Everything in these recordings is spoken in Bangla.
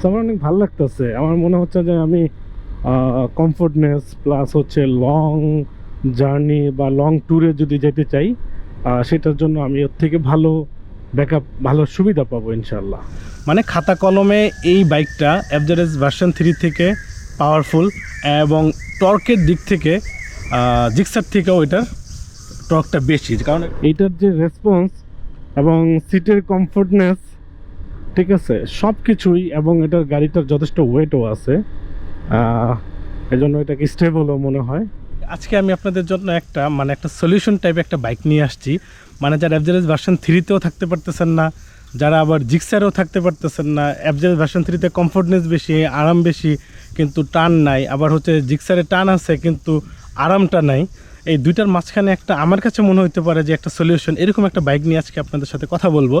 তো আমার অনেক ভালো লাগতেছে। আমার মনে হচ্ছে যে আমি কমফোর্টনেস প্লাস হচ্ছে লং জার্নি বা লং ট্যুরে যদি যেতে চাই সেটার জন্য আমি ওর থেকে ভালো ব্যাকআপ ভালো সুবিধা পাবো ইনশাল্লাহ মানে খাতা কলমে এই বাইকটা অ্যাভারেজ ভার্সন থ্রি থেকে পাওয়ারফুল এবং টর্কের দিক থেকে জিক্সার থেকেও এটার টর্কটা বেশি। কারণ এইটার যে রেসপন্স এবং সিটের কমফোর্টনেস ঠিক আছে সব কিছুই এবং এটার গাড়িটার যথেষ্ট ওয়েটও আছে। এই জন্য এটাকে স্টেবলও মনে হয়। আজকে আমি আপনাদের জন্য একটা মানে একটা সলিউশন টাইপ একটা বাইক নিয়ে আসছি। মানে যারা অ্যাভারেজ ভার্সন থ্রিতেও থাকতে পারতেছেন না, যারা আবার জিক্সারেও থাকতে পারতেছেন না অ্যাভারেজ ভার্সন থ্রিতে কমফোর্টনেস বেশি, আরাম বেশি, কিন্তু টান নাই। আবার হচ্ছে জিক্সারে টান আছে, কিন্তু আরামটা নাই। এই দুইটার মাঝখানে একটা আমার কাছে মনে হতে পারে যে একটা সলিউশন এরকম একটা বাইক নিয়ে আজকে আপনাদের সাথে কথা বলব।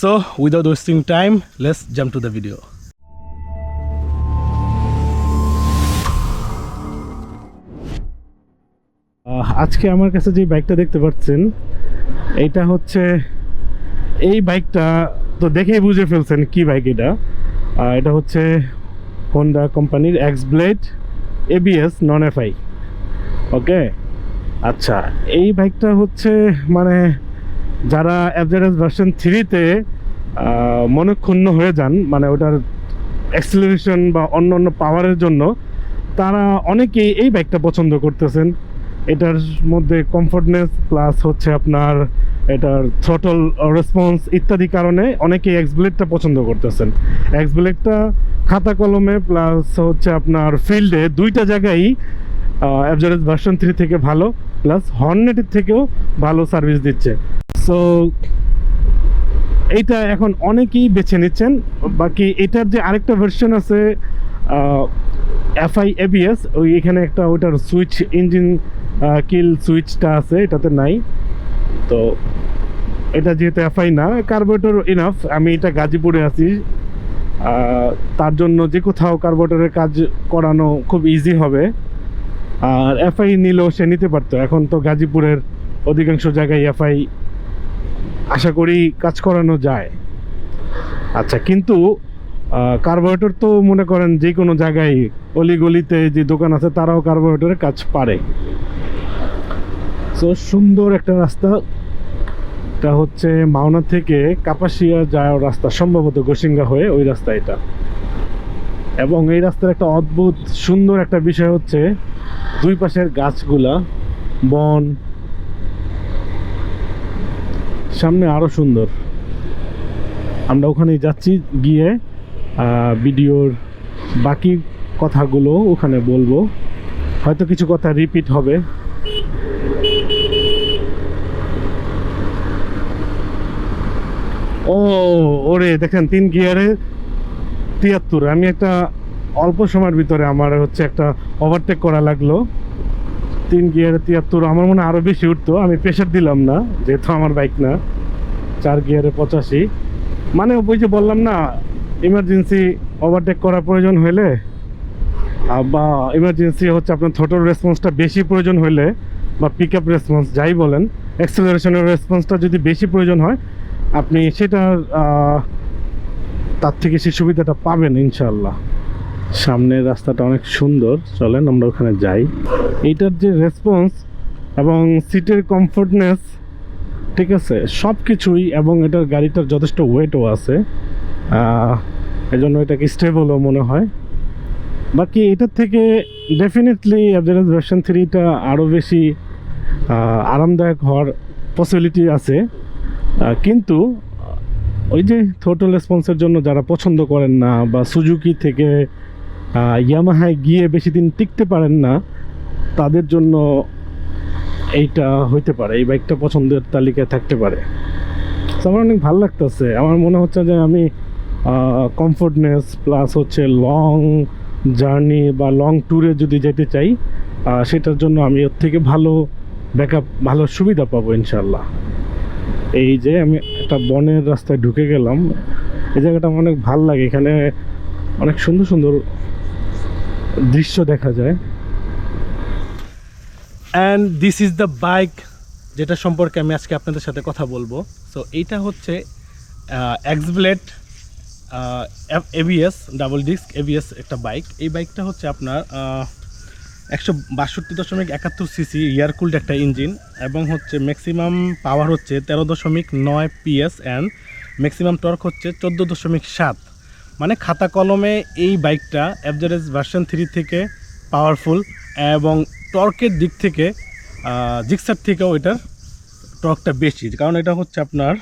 So without wasting time let's jump to the video আজকে আমার কাছে যে বাইকটা দেখতে পাচ্ছেন এইটা হচ্ছে এই বাইকটা তো দেখেই বুঝে ফেলছেন কি বাইক এটা। এটা হচ্ছে হোন্ডা কোম্পানির X Blade ABS non FI okay আচ্ছা এই বাইকটা হচ্ছে মানে যারা অ্যাভারেজ ভার্সন থ্রিতে মনক্ষুণ্ণ হয়ে যান মানে ওটার অ্যাক্সিলারেশন বা অন্য অন্য পাওয়ারের জন্য, তারা অনেকেই এই বাইকটা পছন্দ করতেছেন। এটার মধ্যে কমফোর্টনেস প্লাস হচ্ছে আপনার এটার থ্রটল রেসপন্স ইত্যাদি কারণে অনেকেই এক্স ব্লেডটা পছন্দ করতেছেন। এক্স ব্লেডটা খাতা কলমে প্লাস হচ্ছে আপনার ফিল্ডে দুইটা জায়গায় অ্যাভারেজ ভার্সন থ্রি থেকে ভালো। প্লাস হর্নেটের থেকেও ভালো সার্ভিস দিচ্ছে। সো এইটা এখন অনেকেই বেছে নিচ্ছেন। বাকি এটার যে আরেকটা ভার্সন আছে এফআই এবিএস ওই এখানে একটা ওইটার সুইচ ইঞ্জিন কিল সুইচটা আছে, এটাতে নাই। তো এটা যেহেতু এফআই না কার্বোরেটর ইনাফ আমি এটা গাজীপুরে আছি। তার জন্য যে কোথাও কার্বোরেটরের কাজ করানো খুব ইজি হবে। আর এফআই নিলেও সে নিতে পারতো। এখন তো গাজীপুরের অধিকাংশ জায়গায় এফআই আশা করি কাজ করানো যায়। আচ্ছা কিন্তু কার্বোরেটর তো মনে করেন যে কোনো জায়গায় অলিগলিতে যে দোকান আছে, তারাও কার্বোরেটরের কাজ পারে। তো সুন্দর একটা রাস্তা। এটা হচ্ছে মাওনা থেকে কাপাসিয়া যাওয়ার রাস্তা, সম্ভবত গোসিঙ্গা হয়ে ওই রাস্তা এটা। এবং এই রাস্তার একটা অদ্ভুত সুন্দর একটা বিষয় হচ্ছে দুই পাশের গাছগুলা, বন, সামনে আরও সুন্দর। আমরা ওখানে যাচ্ছি গিয়ে ভিডিওর বাকি কথাগুলো ওখানে বলব। হয়তো কিছু কথা রিপিট হবে। ও, ওরে, দেখেন, তিন গিয়ারে তিয়াত্তর। আমি একটা অল্প সময়ের ভিতরে আমার হচ্ছে একটা ওভারটেক করা লাগল। তিন গিয়ারে তিয়াত্তর, আমার মনে আরও বেশি উঠতো, আমি প্রেশার দিলাম না, যেহেতু আমার বাইক না। চার গিয়ারে পঁচাশি। মানে ওই যে বললাম না ইমার্জেন্সি ওভারটেক করা প্রয়োজন হলে বা ইমার্জেন্সি হচ্ছে আপনার থ্রোটল রেসপন্সটা বেশি প্রয়োজন হলে বা পিক আপ রেসপন্স যাই বলেন অ্যাক্সেলারেশনের রেসপন্সটা যদি বেশি প্রয়োজন হয়, আপনি সেটা তার থেকে সে সুবিধাটা পাবেন ইনশাল্লাহ সামনের রাস্তাটা অনেক সুন্দর। চলেন আমরা ওখানে যাই। এইটার যে রেসপন্স এবং সিটের কমফোর্টনেস ঠিক আছে? সব কিছুই এবং এটার গাড়িটার যথেষ্ট ওয়েটও আছে। এই জন্য এটাকে স্টেবলও মনে হয়। বাকি এটার থেকে ডেফিনেটলি অ্যাভারেজ ভার্সন থ্রিটা আরও বেশি আরামদায়ক হওয়ার পসিবিলিটি আছে। কিন্তু ওই যে থোটাল রেসপন্সের জন্য যারা পছন্দ করেন না বা সুজুকি থেকে ইয়ামাহায় গিয়ে বেশি দিন টিকতে পারেন না, তাদের জন্য এইটা হইতে পারে, এই বাইকটা পছন্দের তালিকায় থাকতে পারে। আমার অনেক ভালো লাগতেছে, আমার মনে হচ্ছে যে আমি কমফোর্টনেস প্লাস হচ্ছে লং জার্নি বা লং ট্যুরে যদি যেতে চাই সেটার জন্য আমি ওর থেকে ভালো ব্যাকআপ ভালো সুবিধা পাবো ইনশাল্লাহ এই যে আমি একটা বনের রাস্তায় ঢুকে গেলাম, এই জায়গাটা আমার অনেক ভালো লাগে, এখানে অনেক সুন্দর সুন্দর দৃশ্য দেখা যায়। And this is the bike যেটা সম্পর্কে আমি আজকে আপনাদের সাথে কথা বলব। সো এইটা হচ্ছে X Blade ABS double disc ABS একটা বাইক এই বাইকটা হচ্ছে আপনার একশো বাষট্টি দশমিক একাত্তর সিসি এয়ারকুল্ড একটা ইঞ্জিন এবং হচ্ছে ম্যাক্সিমাম পাওয়ার হচ্ছে তেরো দশমিক নয় পিএস অ্যান্ড ম্যাক্সিমাম টর্ক হচ্ছে চোদ্দ দশমিক সাত। মানে খাতা কলমে এই বাইকটা অ্যাভারেজ ভার্সন থ্রি থেকে পাওয়ারফুল এবং টর্কের দিক থেকে জিক্সার থেকেও এটার টর্কটা বেশি। কারণ এটা হচ্ছে আপনার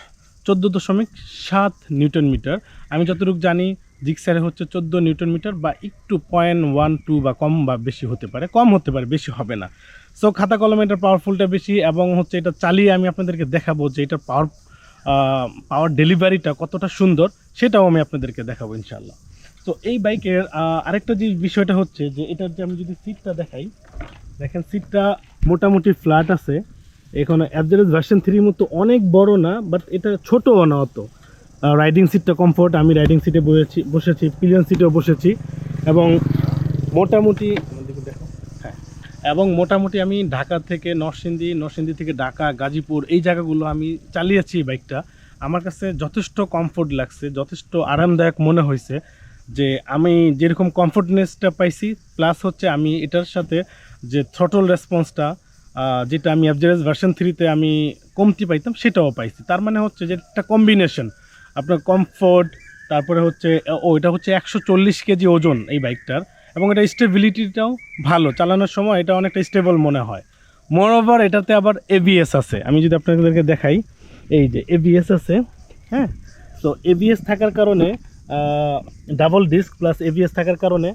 চোদ্দ দশমিক সাত নিউটন মিটার। আমি যতটুকু জানি জিক্সারে হচ্ছে চোদ্দ নিউটন মিটার বা একটু পয়েন্ট ওয়ান টু বা কম বা বেশি হতে পারে। কম হতে পারে, বেশি হবে না। সো খাতা কলমে এটার পাওয়ারফুলটা বেশি এবং হচ্ছে এটা চালিয়ে আমি আপনাদেরকে দেখাবো যে এটার পাওয়ার পাওয়ার ডেলিভারিটা কতটা সুন্দর, সেটাও আমি আপনাদেরকে দেখাবো ইনশাল্লাহ তো এই বাইকের আরেকটা যে বিষয়টা হচ্ছে যে এটার যে আমি যদি সিটটা দেখাই, দেখেন সিটটা মোটামুটি ফ্ল্যাট আছে। এখানে অ্যাভারেজ ভার্সন থ্রির মতো অনেক বড় না বাট এটা ছোটও না অত। রাইডিং সিটটা কমফোর্ট আমি রাইডিং সিটে বসেছি বসেছি পিলিয়ন সিটেও বসেছি। এবং মোটামুটি এবং মোটামুটি আমি ঢাকা থেকে নরসিংদী নরসিংদী থেকে ঢাকা, গাজীপুর এই জায়গাগুলো আমি চালিয়েছি বাইকটা আমার কাছে যথেষ্ট কমফোর্ট লাগছে, যথেষ্ট আরামদায়ক মনে হয়েছে যে আমি যেরকম কমফোর্টনেসটা পাইছি প্লাস হচ্ছে আমি এটার সাথে যে থ্রটল রেসপন্সটা যেটা আমি অ্যাভারেজ ভার্সন থ্রিতে আমি কমতি পাইতাম, সেটাও পাইছি। তার মানে হচ্ছে যে একটা কম্বিনেশন আপনার কমফোর্ট তারপরে হচ্ছে, ও, এটা হচ্ছে একশো চল্লিশ কেজি ওজন এই বাইকটার এবং এটা স্টেবিলিটিটাও ভালো। চালানোর সময় এটা অনেকটা স্টেবল মনে হয়। মোর ওভার এটাতে আবার এবিএস আছে। আমি যদি আপনাদেরকে দেখাই, এই যে এবিএস আছে হ্যাঁ? তো এবিএস থাকার কারণে ডাবল ডিস্ক প্লাস এবিএস থাকার কারণে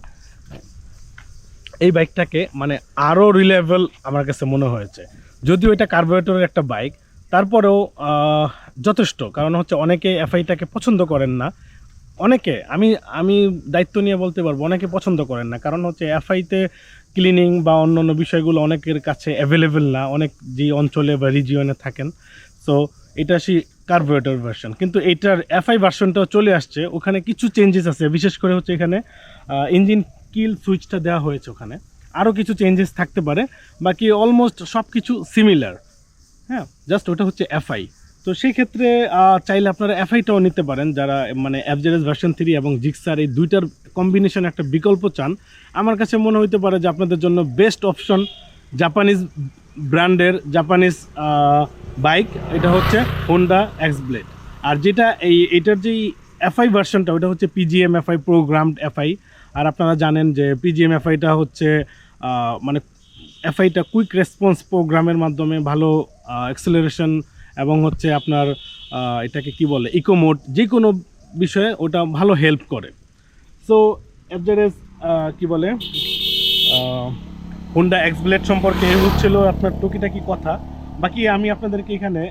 এই বাইকটাকে মানে আরও রিলেবল আমার কাছে মনে হয়েছে। যদিও এটা কার্বোরেটরের একটা বাইক তারপরেও যথেষ্ট। কারণ হচ্ছে অনেকে এফআইটাকে পছন্দ করেন না। অনেকে, আমি আমি দায়িত্ব নিয়ে বলতে পারব, অনেকে পছন্দ করেন না। কারণ হচ্ছে এফআইতে ক্লিনিং বা অন্য অন্য বিষয়গুলো অনেকের কাছে অ্যাভেলেবেল না, অনেক যে অঞ্চলে বা রিজিয়নে থাকেন। সো এটা সেই কার্বোরেটর ভার্সন কিন্তু এটার এফআই ভার্সনটাও চলে আসছে, ওখানে কিছু চেঞ্জেস আছে। বিশেষ করে হচ্ছে এখানে ইঞ্জিন কিল সুইচটা দেওয়া হয়েছে ওখানে। আরও কিছু চেঞ্জেস থাকতে পারে। বাকি অলমোস্ট সব কিছু সিমিলার হ্যাঁ জাস্ট ওটা হচ্ছে এফআই তো সেই ক্ষেত্রে চাইলে আপনারা এফআইটাও নিতে পারেন যারা মানে অ্যাভারেজ ভার্সন থ্রি এবং জিক্সার এই দুইটার কম্বিনেশন একটা বিকল্প চান। আমার কাছে মনে হইতে পারে যে আপনাদের জন্য বেস্ট অপশন জাপানিজ ব্র্যান্ডের জাপানিজ বাইক এটা হচ্ছে হোন্ডা এক্স ব্লেড আর যেটা এই, এটার যেই এফআই ভার্সনটা ওটা হচ্ছে পিজিএম এফআই প্রোগ্রামড এফআই আর আপনারা জানেন যে পিজিএম এফআইটা হচ্ছে মানে এফআইটা কুইক রেসপন্স প্রোগ্রামের মাধ্যমে ভালো অ্যাক্সেলারেশন এবং হচ্ছে আপনার এটাকে কি বলে, ইকোমোড যে কোনো বিষয়ে ওটা ভালো হেল্প করে। সো অ্যাভারেজ কি বলে হুন্ডা এক্স ব্লেড সম্পর্কে হচ্ছিল আপনার টুকিটাকি কথা। বাকি আমি আপনাদেরকে এখানে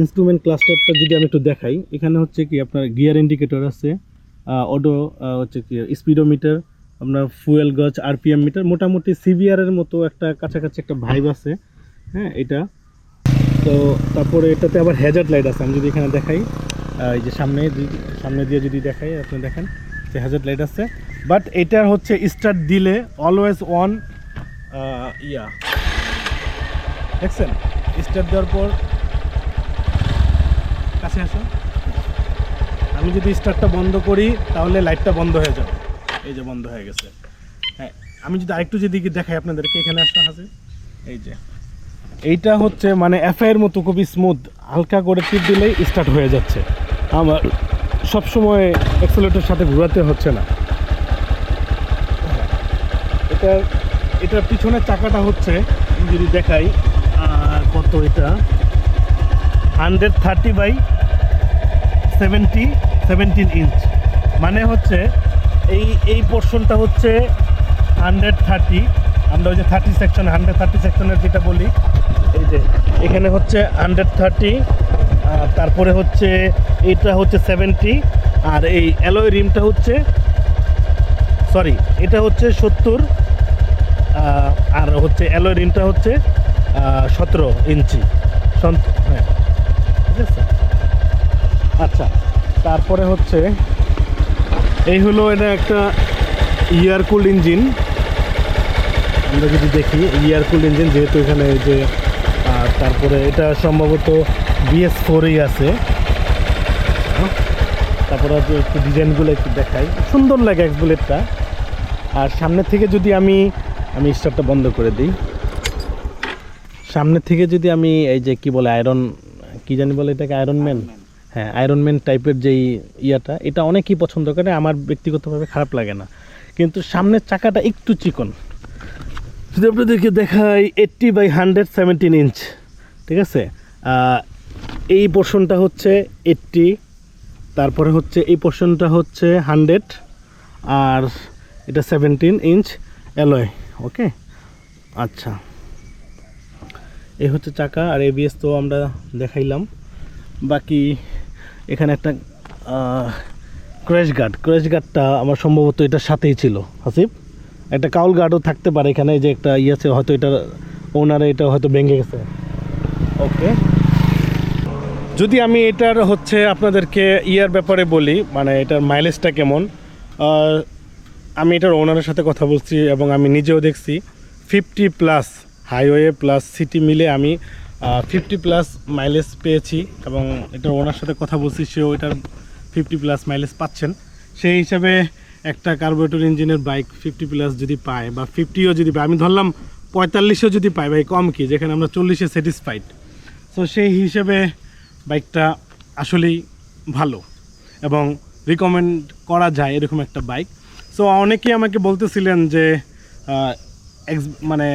ইনস্ট্রুমেন্ট ক্লাস্টারটা যদি আমি একটু দেখাই, এখানে হচ্ছে কি আপনার গিয়ার ইন্ডিকেটর আছে অডো হচ্ছে কি স্পিডোমিটার আপনার ফুয়েল গজ আরপিএম মিটার মোটামুটি সিভিআর এর মতো একটা কাছাকাছি একটা ভাইব আছে। হ্যাঁ এটা। তো তারপরে এটাতে আবার হ্যাজার্ড লাইট আছে, আমি যদি এখানে দেখাই এই যে সামনে সামনে দিয়ে যদি দেখাই, আপনি দেখেন যে হ্যাজার্ড লাইট আছে। বাট এটার হচ্ছে স্টার্ট দিলে অলওয়েজ অন ইয়া। দেখছেন? স্টার্ট দেওয়ার পর কাছে আসুন। আমি যদি স্টার্টটা বন্ধ করি, তাহলে লাইটটা বন্ধ হয়ে যাবে। এই যে বন্ধ হয়ে গেছে। হ্যাঁ আমি যদি আরেকটু যদি দেখাই আপনাদেরকে, এখানে আসা আছে এই যে। এইটা হচ্ছে মানে এফআইয়ের মতো খুবই স্মুথ হালকা করে টিপ দিলেই স্টার্ট হয়ে যাচ্ছে। আমার সবসময় অ্যাক্সেলেটার সাথে ঘোরাতে হচ্ছে না। এটা, এটার পিছনের চাকাটা হচ্ছে যদি দেখাই কত এটা? Hundred thirty by seventy seventeen inch মানে হচ্ছে, এই এই পোর্শনটা হচ্ছে হান্ড্রেড থার্টি আমরা ওই যে থার্টি সেকশন হান্ড্রেড থার্টি সেকশনের যেটা বলি এই যে, এখানে হচ্ছে হান্ড্রেড থার্টি তারপরে হচ্ছে এইটা হচ্ছে সেভেন্টি আর এই অ্যালয় রিমটা হচ্ছে সরি এটা হচ্ছে সত্তর আর হচ্ছে অ্যালয় রিমটা হচ্ছে সতেরো ইঞ্চি। হ্যাঁ ঠিক আছে? আচ্ছা তারপরে হচ্ছে, এই হলো এটা একটা ইয়ারকুল ইঞ্জিন আমরা যদি দেখি ইয়ারকুল ইঞ্জিন যেহেতু এখানে যে আর তারপরে এটা সম্ভবত বিএস ফোরেই আছে। তারপরে একটু ডিজাইনগুলো একটু দেখাই। সুন্দর লাগে এক বুলেটটা আর সামনে থেকে যদি আমি আমি স্টারটা বন্ধ করে দিই। সামনে থেকে যদি আমি এই যে কি বলে আয়রন কি জানি বলে এটাকে আয়রন ম্যান হ্যাঁ আয়রন ম্যান টাইপের যেই ইয়াটা এটা অনেকেই পছন্দ করে আমার ব্যক্তিগতভাবে খারাপ লাগে না। কিন্তু সামনের চাকাটা একটু চিকন। যদি আপনাদেরকে দেখাই eighty by hundred seventeen inch ঠিক আছে? এই পোর্শনটা হচ্ছে এইট্টি তারপরে হচ্ছে এই পোর্শনটা হচ্ছে হান্ড্রেড আর এটা সেভেন্টিন ইঞ্চ অ্যালয় ওকে আচ্ছা। এই হচ্ছে চাকা, আর এবিএস তো আমরা দেখাইলাম। বাকি এখানে একটা ক্র্যাশ গার্ড ক্র্যাশ গার্ডটা আমার সম্ভবত এটার সাথেই ছিল। হাসিব? একটা কাউল গার্ডও থাকতে পারে এখানে যে একটা ইয়ে আছে হয়তো এটার ওনারে এটা হয়তো ভেঙে গেছে। ওকে। যদি আমি এটার হচ্ছে আপনাদেরকে ইয়ার ব্যাপারে বলি মানে এটার মাইলেজটা কেমন আমি এটার ওনারের সাথে কথা বলছি এবং আমি নিজেও দেখছি fifty plus highway plus city মিলে আমি ফিফটি প্লাস মাইলেজ পেয়েছি এবং এটার ওনার সাথে কথা বলছি সেও এটার ফিফটি প্লাস মাইলেজ পাচ্ছেন। সেই হিসাবে একটা কার্বোরেটর ইঞ্জিনের বাইক ফিফটি প্লাস যদি পায় বা ফিফটিও যদি পায়, আমি ধরলাম পঁয়তাল্লিশও যদি পাই ভাই কম কি? যেখানে আমরা চল্লিশে স্যাটিসফাইড সো সেই হিসেবে বাইকটা আসলেই ভালো এবং রিকমেন্ড করা যায় এরকম একটা বাইক সো অনেকেই আমাকে বলতেছিলেন যে মানে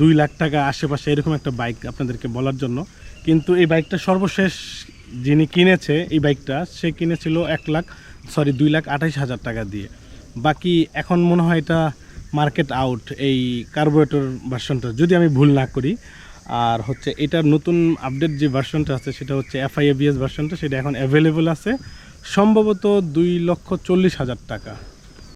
দুই লাখ টাকা আশেপাশে এরকম একটা বাইক আপনাদেরকে বলার জন্য। কিন্তু এই বাইকটা সর্বশেষ যিনি কিনেছে, এই বাইকটা সে কিনেছিল এক লাখ সরি, দুই লাখ আঠাইশ হাজার টাকা দিয়ে। বাকি এখন মনে হয় এটা মার্কেট আউট এই কার্বোরেটর ভার্সনটা যদি আমি ভুল না করি। আর হচ্ছে এটার নতুন আপডেট যে ভার্সনটা আছে, সেটা হচ্ছে এফআইএবিএস ভার্সনটা সেটা এখন অ্যাভেলেবল আছে। সম্ভবত দুই লক্ষ চল্লিশ হাজার টাকা।